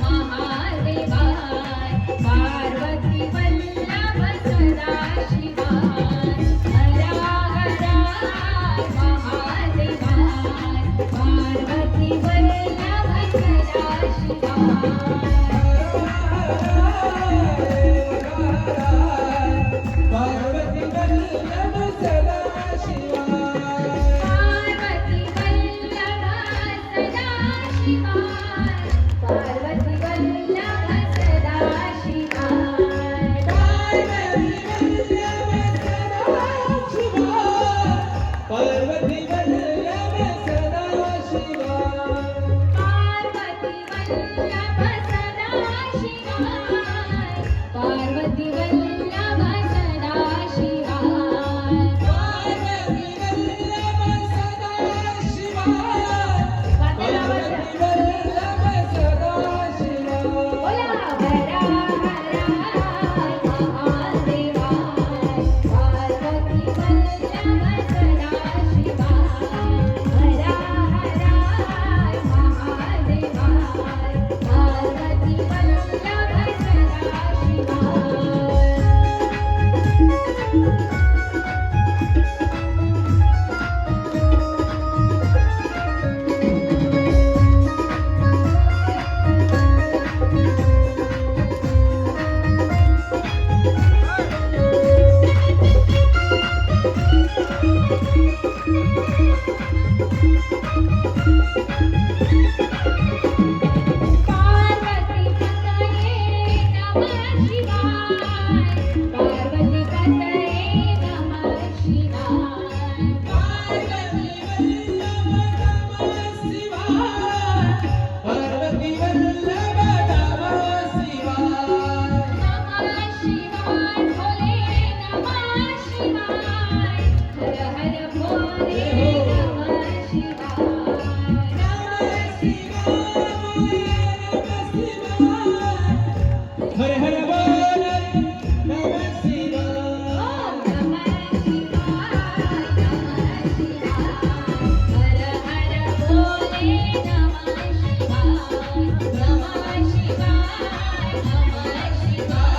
Mahadeva Parvati Vallabh Sadashiv. Bye.